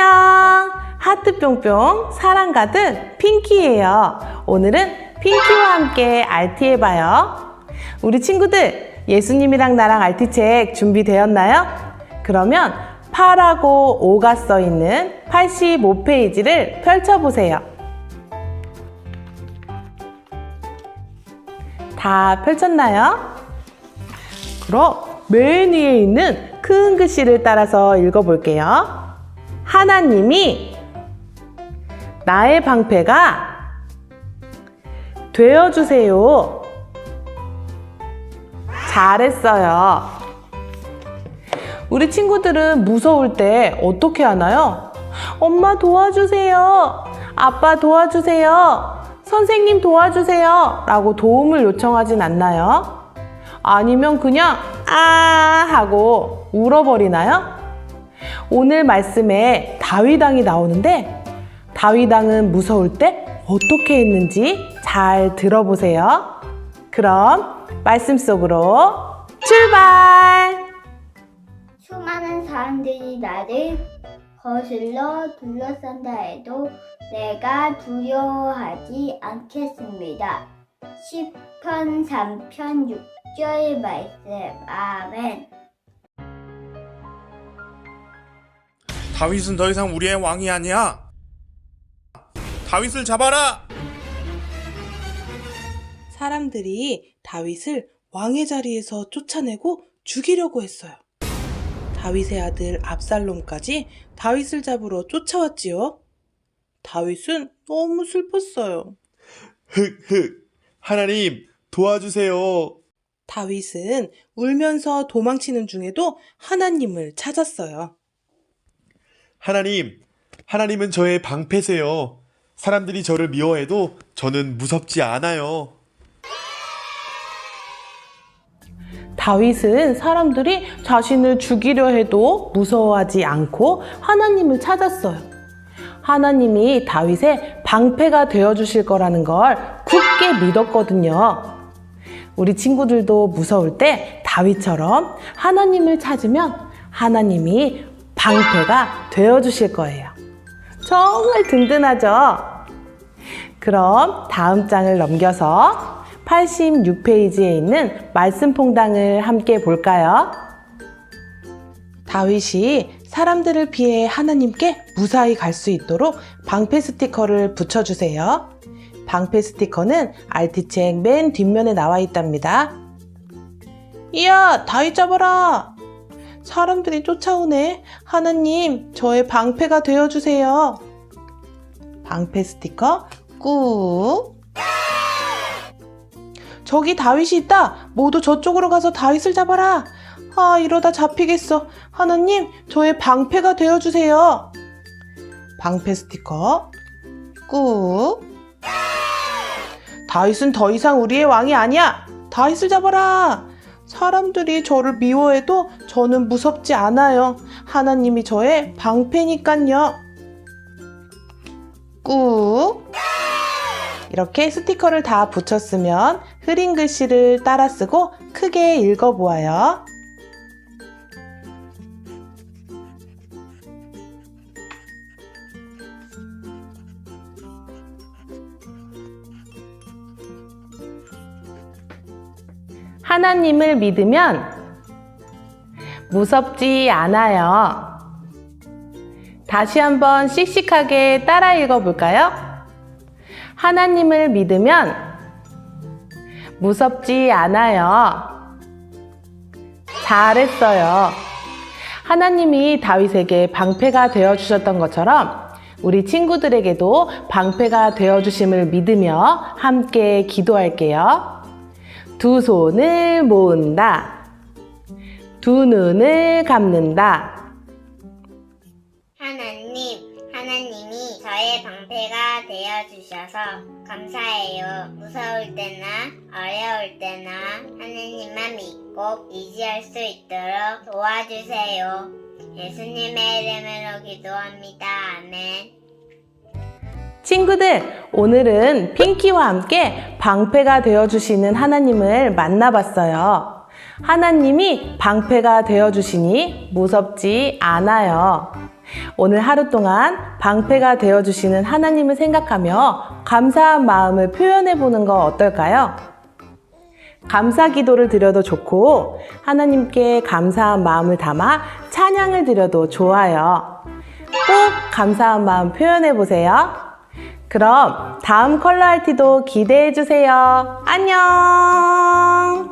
하트 뿅뿅 사랑 가득 핑키예요. 오늘은 핑키와 함께 알티 해봐요. 우리 친구들 예수님이랑 나랑 알티 책 준비되었나요? 그러면 8하고 5가 써 있는 85페이지를 펼쳐보세요. 다 펼쳤나요? 그럼 맨 위에 있는 큰 글씨를 따라서 읽어볼게요. 하나님이 나의 방패가 되어주세요. 잘했어요. 우리 친구들은 무서울 때 어떻게 하나요? 엄마 도와주세요. 아빠 도와주세요. 선생님 도와주세요. 라고 도움을 요청하진 않나요? 아니면 그냥 아 하고 울어버리나요? 오늘 말씀에 다윗왕이 나오는데 다윗왕은 무서울 때 어떻게 했는지 잘 들어보세요. 그럼 말씀 속으로 출발! 수많은 사람들이 나를 거슬러 둘러싼다 해도 내가 두려워하지 않겠습니다. 10편 3편 6절 말씀 아멘 다윗은 더 이상 우리의 왕이 아니야. 다윗을 잡아라. 사람들이 다윗을 왕의 자리에서 쫓아내고 죽이려고 했어요. 다윗의 아들 압살롬까지 다윗을 잡으러 쫓아왔지요. 다윗은 너무 슬펐어요. 흑흑. 하나님 도와주세요. 다윗은 울면서 도망치는 중에도 하나님을 찾았어요. 하나님, 하나님은 저의 방패세요. 사람들이 저를 미워해도 저는 무섭지 않아요. 다윗은 사람들이 자신을 죽이려 해도 무서워하지 않고 하나님을 찾았어요. 하나님이 다윗의 방패가 되어 주실 거라는 걸 굳게 믿었거든요. 우리 친구들도 무서울 때 다윗처럼 하나님을 찾으면 하나님이 방패가 되어 주실 거예요. 정말 든든하죠? 그럼 다음 장을 넘겨서 86페이지에 있는 말씀 퐁당을 함께 볼까요? 다윗이 사람들을 피해 하나님께 무사히 갈 수 있도록 방패 스티커를 붙여주세요. 방패 스티커는 알티책 맨 뒷면에 나와 있답니다. 이야, 다윗 잡아라! 사람들이 쫓아오네. 하나님, 저의 방패가 되어주세요. 방패 스티커 꾹. 저기 다윗이 있다. 모두 저쪽으로 가서 다윗을 잡아라. 아, 이러다 잡히겠어. 하나님, 저의 방패가 되어주세요. 방패 스티커 꾹. 다윗은 더 이상 우리의 왕이 아니야. 다윗을 잡아라. 사람들이 저를 미워해도 저는 무섭지 않아요. 하나님이 저의 방패니깐요. 꾹. 이렇게 스티커를 다 붙였으면 흐린 글씨를 따라 쓰고 크게 읽어보아요. 하나님을 믿으면 무섭지 않아요. 다시 한번 씩씩하게 따라 읽어볼까요? 하나님을 믿으면 무섭지 않아요. 잘했어요. 하나님이 다윗에게 방패가 되어 주셨던 것처럼 우리 친구들에게도 방패가 되어 주심을 믿으며 함께 기도할게요. 두 손을 모은다. 두 눈을 감는다. 하나님, 하나님이 저의 방패가 되어 주셔서 감사해요. 무서울 때나 어려울 때나 하나님만 믿고 의지할 수 있도록 도와주세요. 예수님의 이름으로 기도합니다. 아멘. 친구들, 오늘은 핑키와 함께 방패가 되어 주시는 하나님을 만나봤어요. 하나님이 방패가 되어주시니 무섭지 않아요. 오늘 하루 동안 방패가 되어주시는 하나님을 생각하며 감사한 마음을 표현해 보는 거 어떨까요? 감사 기도를 드려도 좋고, 하나님께 감사한 마음을 담아 찬양을 드려도 좋아요. 꼭 감사한 마음 표현해 보세요. 그럼 다음 컬러 알티도 기대해 주세요. 안녕!